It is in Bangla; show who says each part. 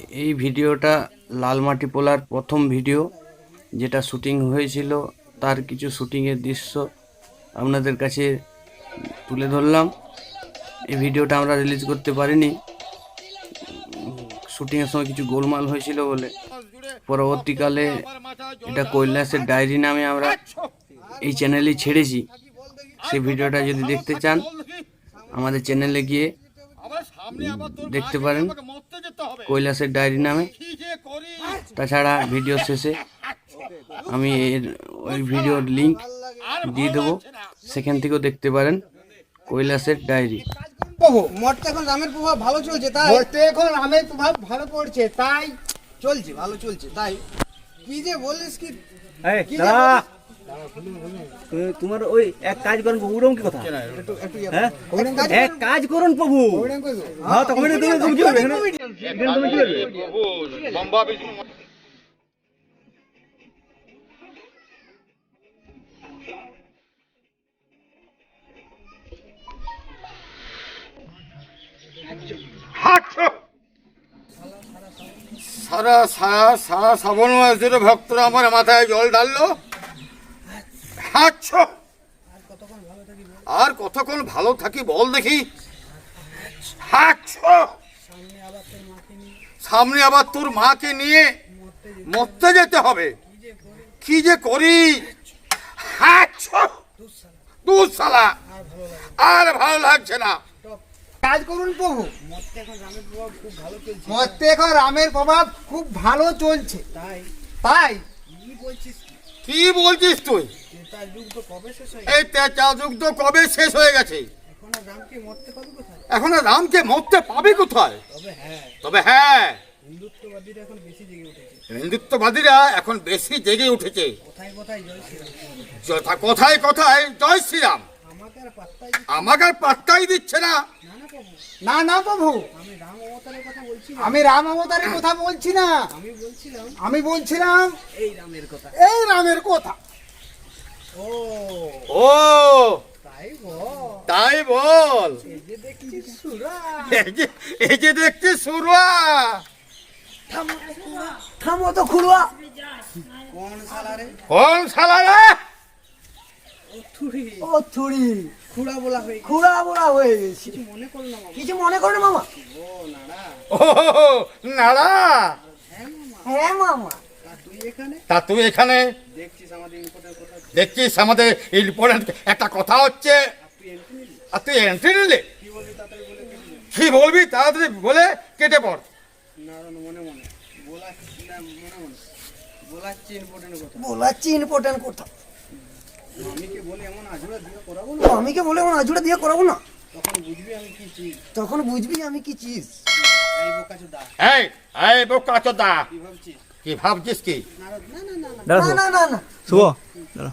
Speaker 1: এই ভিডিওটা লালমাটি পোলার প্রথম ভিডিও, যেটা শুটিং হয়েছিল, তার কিছু শুটিংয়ের দৃশ্য আপনাদের কাছে তুলে ধরলাম। এই ভিডিওটা আমরা রিলিজ করতে পারিনি। শুটিংয়ের সময় কিছু গোলমাল হয়েছিল বলে। পরবর্তীকালে এটা কৈলাসের ডায়েরি নামে আমরা এই চ্যানেলেই ছেড়েছি। সেই ভিডিওটা যদি দেখতে চান, আমাদের চ্যানেলে গিয়ে দেখতে পারেন। কৈলাসের ডায়েরি নামে। তাছাড়া ভিডিও শেষে আমি এর ওই ভিডিওর লিঙ্ক দিয়ে দেবো। সেখান থেকেও দেখতে পারেন কৈলাসের ডায়েরি।
Speaker 2: এখন রামের প্রভাব ভালো চলছে তাই?
Speaker 3: এখন রামের প্রভাব ভালো পড়ছে তাই?
Speaker 2: চলছে ভালো চলছে তাই? কি যে বলিস কি
Speaker 4: তোমার ওই এক কাজ করুন প্রভু ওরকম কি কথা
Speaker 2: একটু একটু ইয়ে
Speaker 4: হ্যাঁ
Speaker 2: করো। কাজ
Speaker 4: এক কাজ করুন প্রভু
Speaker 2: করবেন, করবেন।
Speaker 4: হ্যাঁ তখন তুমি তুমি কি করবে এখানে এখানে তুমি কি করবে
Speaker 3: সারা সারা সারা শ্রাবণ মাস ধরে ভক্তরা আমার মাথায় জল ঢাললো হাঁটছ আর কতক্ষণ ভালো থাকি বল দেখি। হাঁটছ সামনে আবার তোর মাকে নিয়ে মরতে যেতে হবে। কি যে করি? হাঁটছ দূর সালা আর ভালো লাগছে না।
Speaker 2: কাজ করুন প্রভু। মরতে এখন রামের প্রভাব খুব ভালো চলছে। তাই। তাই?
Speaker 3: কি বলছিস তুই? এই তো কবে শেষ হয়ে গেছে? এখন রামকে মরতে পাবে কোথায়? তবে হ্যাঁ। হিন্দুত্ববাদীরা এখন বেশি জেগে উঠেছে। কোথায় কোথায় জয় শ্রীরাম? আমাকে আর পাত্তাই দিচ্ছে না।
Speaker 2: না। না প্রভু। আমি রাম অবতারের কথা বলছি না। আমি বলছিলাম এই রামের কথা। এই রামের কথা।
Speaker 3: ও। তাই বল। এই যে এই যে দেখছি সুরা।
Speaker 2: থামো তো খুড়ুয়া।
Speaker 3: কোন শালা রে?
Speaker 2: ও থুড়ি খুড়া বলা হয়ে খুড়া বলা হয়ে গেছে। মনে করো না কিছু মনে করো না মামা?
Speaker 3: ও নাড়া।
Speaker 2: হ্যাঁ মামা।
Speaker 3: তা তুই এখানে? দেখছিস আমাদের ইম্পর্টেন্ট একটা কথা হচ্ছে আর তুই এন্ট্রি নিলে? কি বলবি তাড়াতাড়ি বলে কেটে পড়।
Speaker 2: বলাচ্ছি ইম্পর্টেন্ট কথা। মামিকে বলে এমন আজুড়া দিয়ে করাবো না? তখন বুঝবি আমি কি চিজ।
Speaker 3: এই এই বোকা চোদা। কি ভাবছিস? কি
Speaker 4: না
Speaker 2: না না না না
Speaker 4: শুভ। দাঁড়া।